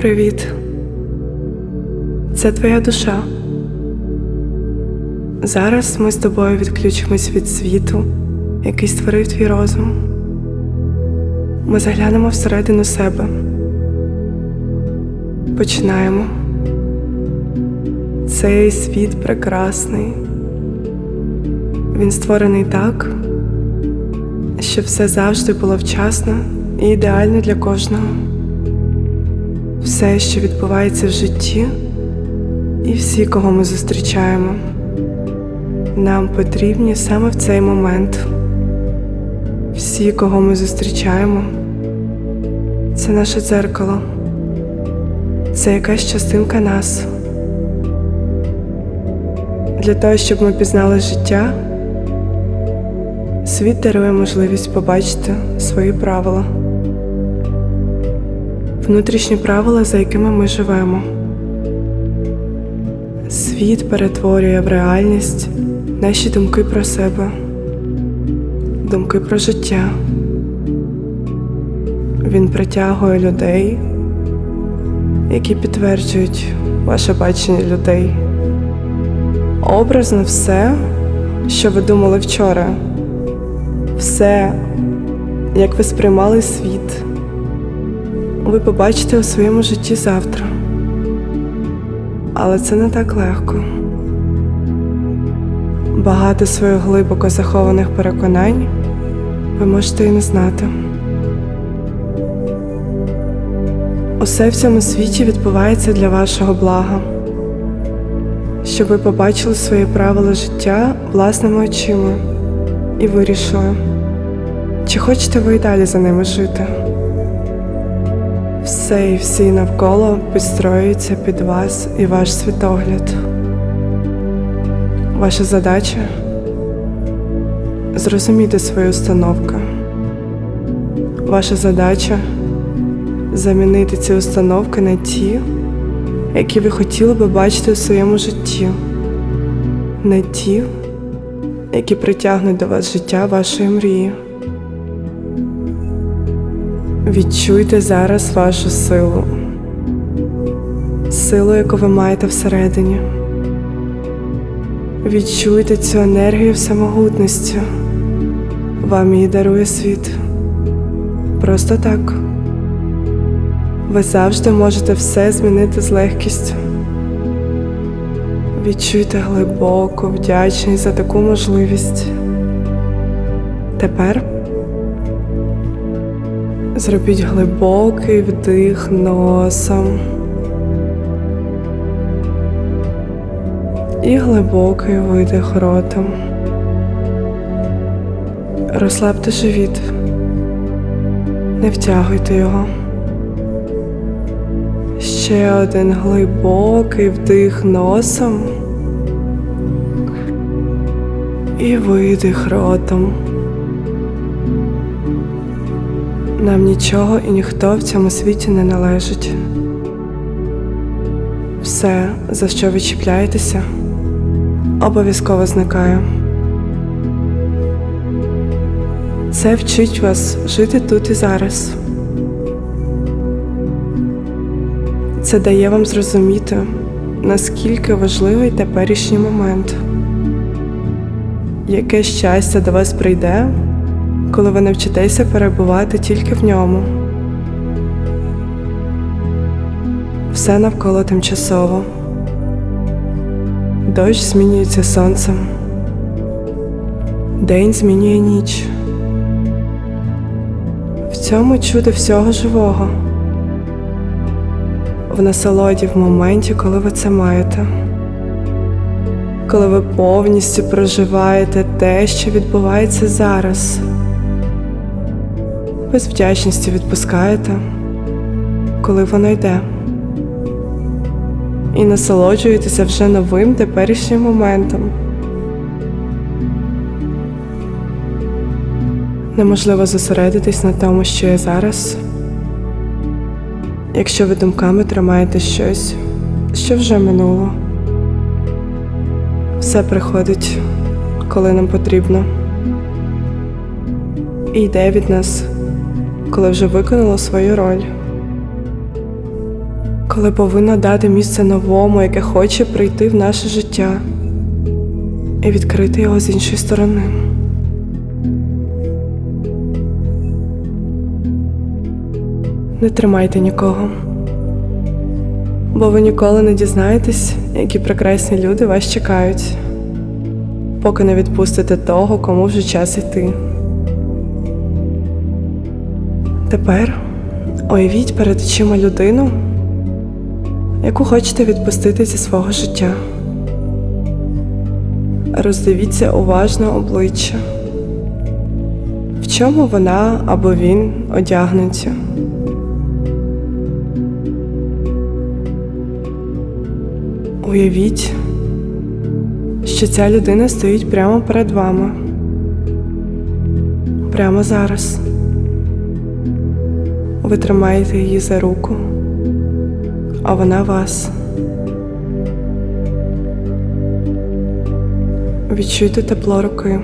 Привіт. Це твоя душа. Зараз ми з тобою відключимось від світу, який створив твій розум. Ми заглянемо всередину себе. Починаємо. Цей світ прекрасний. Він створений так, щоб все завжди було вчасно і ідеально для кожного. Все, що відбувається в житті, і всі, кого ми зустрічаємо, нам потрібні саме в цей момент. Всі, кого ми зустрічаємо, це наше дзеркало, це якась частинка нас. Для того, щоб ми пізнали життя, світ дарує можливість побачити свої правила внутрішні правила, за якими ми живемо. Світ перетворює в реальність наші думки про себе, думки про життя. Він притягує людей, які підтверджують ваше бачення людей. Образно все, що ви думали вчора, все, як ви сприймали світ ви побачите у своєму житті завтра. Але це не так легко. Багато своїх глибоко захованих переконань ви можете і не знати. Усе в цьому світі відбувається для вашого блага, щоб ви побачили свої правила життя власними очима і вирішили, чи хочете ви й далі за ними жити. Все і всі навколо підстроюються під вас і ваш світогляд. Ваша задача зрозуміти свою установку. Ваша задача замінити ці установки на ті, які ви хотіли би бачити у своєму житті, на ті, які притягнуть до вас життя вашої мрії. Відчуйте зараз вашу силу, силу, яку ви маєте всередині. Відчуйте цю енергію всемогутності. Вам її дарує світ. Просто так. Ви завжди можете все змінити з легкістю. Відчуйте глибоку вдячність за таку можливість. Тепер. Зробіть глибокий вдих носом і глибокий видих ротом. Розслабте живіт, не втягуйте його. Ще один глибокий вдих носом і видих ротом. Нам нічого і ніхто в цьому світі не належить. Все, за що ви чіпляєтеся, обов'язково зникає. Це вчить вас жити тут і зараз. Це дає вам зрозуміти, наскільки важливий теперішній момент, яке щастя до вас прийде коли ви навчитеся перебувати тільки в ньому. Все навколо тимчасово. Дощ змінюється сонцем. День змінює ніч. В цьому чудо всього живого. В насолоді в моменті, коли ви це маєте, коли ви повністю проживаєте те, що відбувається зараз без вдячності відпускаєте, коли воно йде, і насолоджуєтеся вже новим теперішнім моментом. Неможливо зосередитись на тому, що є зараз, якщо ви думками тримаєте щось, що вже минуло. Все приходить, коли нам потрібно, і йде від нас коли вже виконало свою роль. коли повинна дати місце новому, яке хоче прийти в наше життя і відкрити його з іншої сторони. Не тримайте нікого, бо ви ніколи не дізнаєтесь, які прекрасні люди вас чекають, поки не відпустите того, кому вже час йти. Тепер уявіть перед очима людину, яку хочете відпустити зі свого життя. Роздивіться уважно обличчя, в чому вона або він одягнуті. Уявіть, що ця людина стоїть прямо перед вами. Прямо зараз. Ви тримаєте її за руку, а вона вас. Відчуйте тепло руки.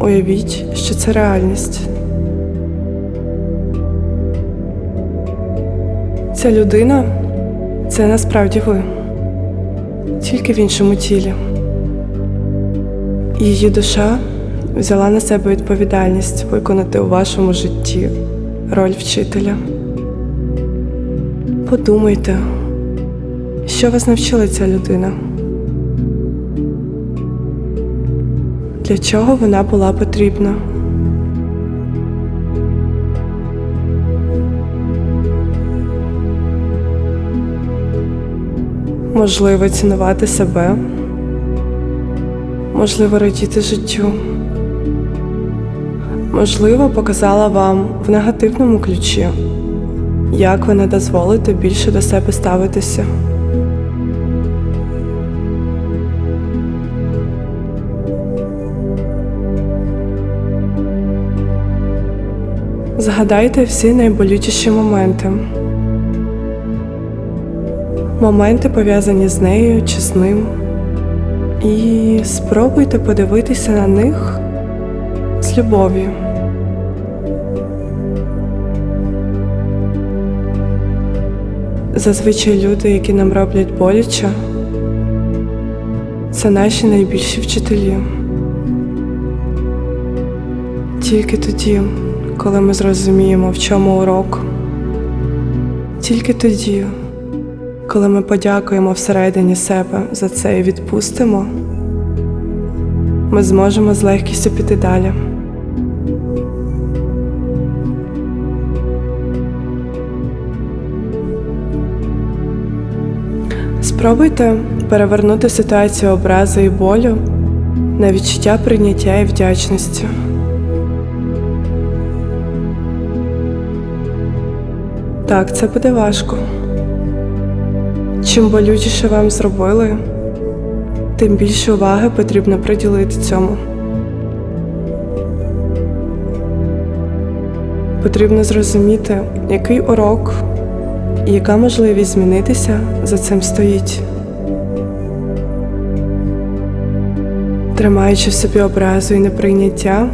Уявіть, що це реальність. Ця людина це насправді ви, тільки в іншому тілі. Її душа взяла на себе відповідальність виконати у вашому житті роль вчителя. Подумайте, що вас навчила ця людина? Для чого вона була потрібна? Можливо, цінувати себе, можливо, радіти життю. Можливо, показала вам в негативному ключі, як ви не дозволите більше до себе ставитися. Згадайте всі найболючіші моменти. Моменти пов'язані з нею чи з ним. І спробуйте подивитися на них з любов'ю. Зазвичай люди, які нам роблять боляче, це наші найбільші вчителі. Тільки тоді, коли ми зрозуміємо, в чому урок, тільки тоді, коли ми подякуємо всередині себе за це і відпустимо, ми зможемо з легкістю піти далі. Спробуйте перевернути ситуацію образи і болю на відчуття прийняття і вдячності. Так, це буде важко. Чим болючіше вам зробили, тим більше уваги потрібно приділити цьому. Потрібно зрозуміти, який урок і яка можливість змінитися за цим стоїть. Тримаючи в собі образу і неприйняття,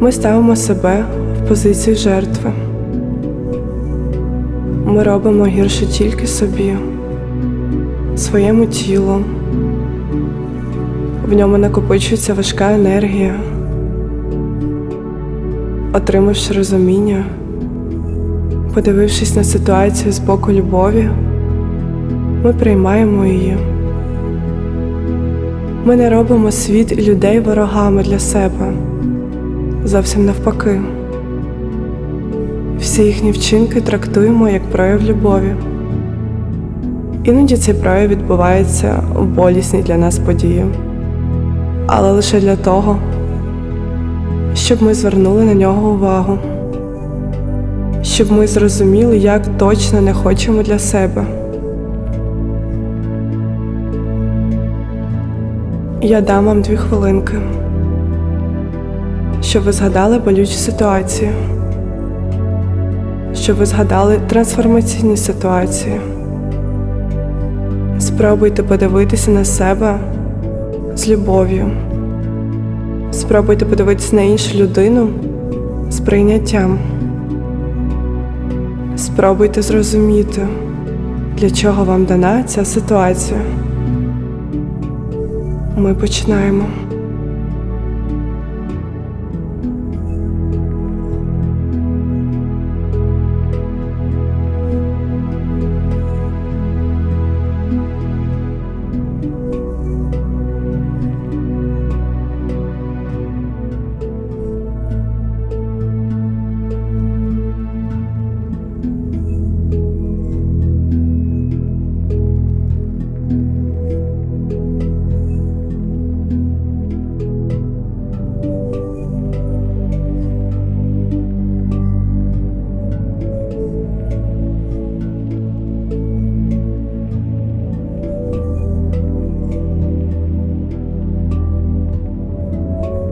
ми ставимо себе в позицію жертви. Ми робимо гірше тільки собі, своєму тілу. В ньому накопичується важка енергія. Отримавши розуміння, подивившись на ситуацію з боку любові, ми приймаємо її. Ми не робимо світ і людей ворогами для себе. Зовсім навпаки. Всі їхні вчинки трактуємо як прояв любові. Іноді цей прояв відбувається в болісній для нас події, але лише для того, щоб ми звернули на нього увагу, щоб ми зрозуміли, як точно не хочемо для себе. Я дам вам дві хвилинки, щоб ви згадали болючі ситуації, щоб ви згадали трансформаційні ситуації. Спробуйте подивитися на себе з любов'ю. Спробуйте подивитися на іншу людину з прийняттям. Спробуйте зрозуміти, для чого вам дана ця ситуація. Ми починаємо.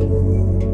you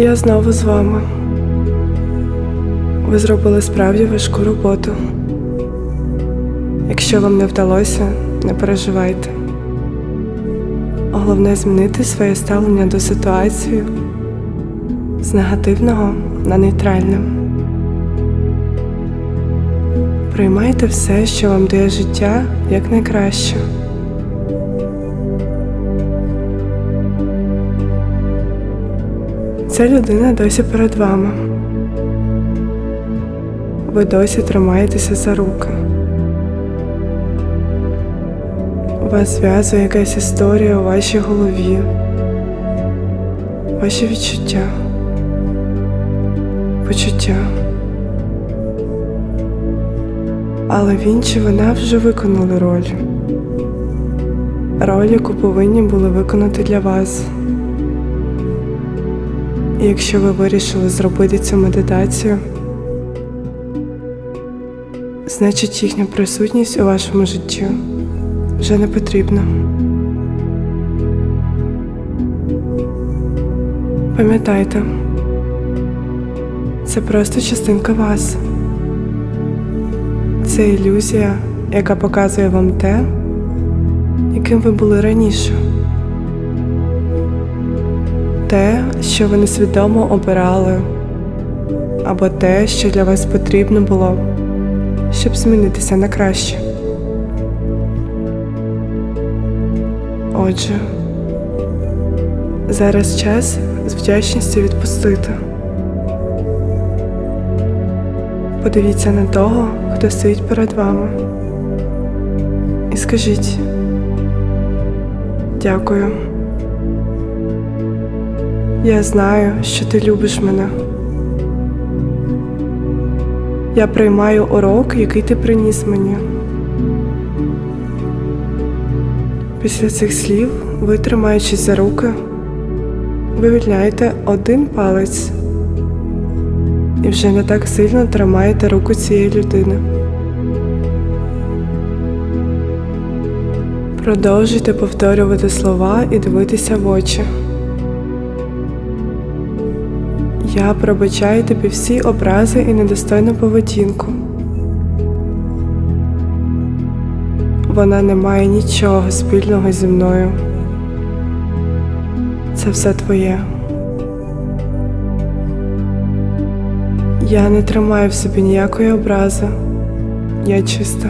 Я знову з вами. Ви зробили справді важку роботу. Якщо вам не вдалося, не переживайте. Головне змінити своє ставлення до ситуації з негативного на нейтральне. Приймайте все, що вам дає життя, як найкраще. Ця людина досі перед вами. Ви досі тримаєтеся за руки. Вас зв'язує якась історія у вашій голові, ваші відчуття, почуття. Але він чи вона вже виконали роль. Роль, яку повинні були виконати для вас. І якщо ви вирішили зробити цю медитацію, значить їхня присутність у вашому житті вже не потрібна. Пам'ятайте, це просто частинка вас. Це ілюзія, яка показує вам те, яким ви були раніше те, що ви несвідомо обирали, або те, що для вас потрібно було, щоб змінитися на краще. Отже, зараз час з вдячністю відпустити. Подивіться на того, хто стоїть перед вами, і скажіть дякую. Я знаю, що ти любиш мене. Я приймаю урок, який ти приніс мені. Після цих слів, ви, тримаючись за руки, вивільняєте один палець і вже не так сильно тримаєте руку цієї людини. Продовжуйте повторювати слова і дивитися в очі. Я пробачаю тобі всі образи і недостойну поведінку. Вона не має нічого спільного зі мною. Це все твоє. Я не тримаю в собі ніякої образи Я чиста.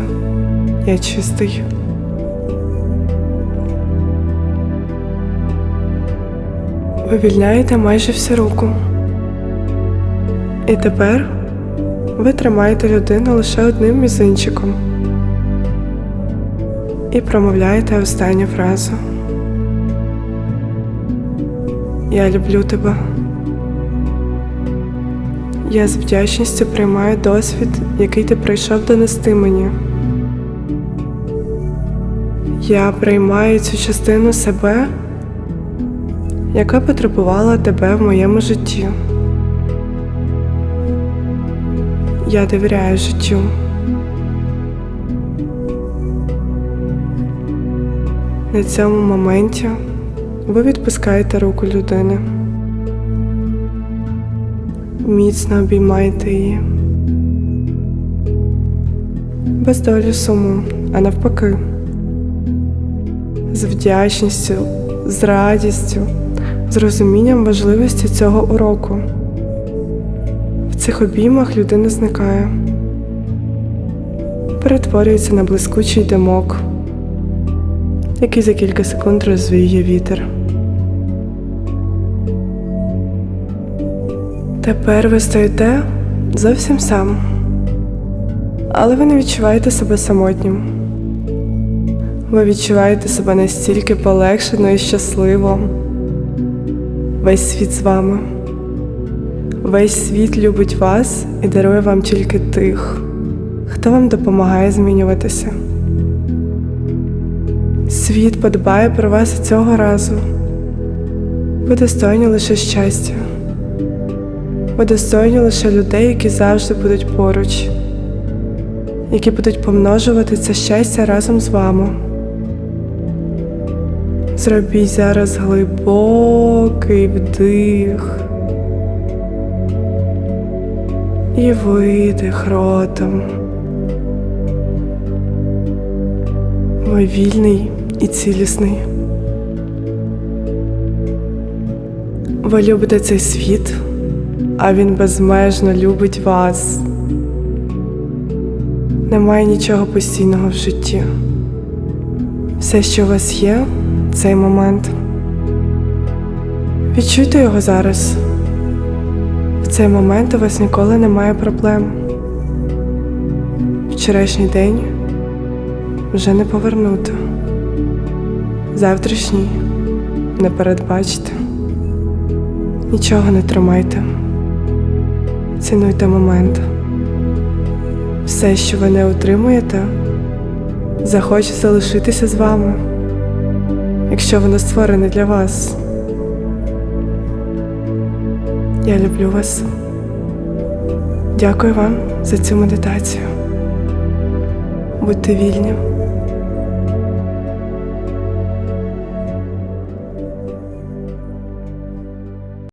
Я чистий. Вивільняєте майже всю руку. І тепер ви тримаєте людину лише одним мізинчиком. І промовляєте останню фразу. Я люблю тебе. Я з вдячністю приймаю досвід, який ти прийшов донести мені. Я приймаю цю частину себе, яка потребувала тебе в моєму житті. Я довіряю життю. На цьому моменті ви відпускаєте руку людини. Міцно обіймаєте її. Без долі суму, а навпаки. З вдячністю, з радістю, з розумінням важливості цього уроку. Цих обіймах людина зникає, перетворюється на блискучий димок, який за кілька секунд розвіє вітер. Тепер ви стоїте зовсім сам, але ви не відчуваєте себе самотнім. Ви відчуваєте себе настільки полегшено і щасливо. Весь світ з вами. Весь світ любить вас і дарує вам тільки тих, хто вам допомагає змінюватися. Світ подбає про вас цього разу. Ви достойні лише щастя. Ви достойні лише людей, які завжди будуть поруч, які будуть помножувати це щастя разом з вами. Зробіть зараз глибокий вдих і видих ротом. Ви вільний і цілісний. Ви любите цей світ, а він безмежно любить вас. Немає нічого постійного в житті. Все, що у вас є, цей момент. Відчуйте його зараз. Цей момент у вас ніколи немає проблем. Вчорашній день вже не повернути. Завтрашній не передбачите. Нічого не тримайте. Цінуйте момент. Все, що ви не отримуєте, захоче залишитися з вами, якщо воно створене для вас. Я люблю вас. Дякую вам за цю медитацію. Будьте вільні.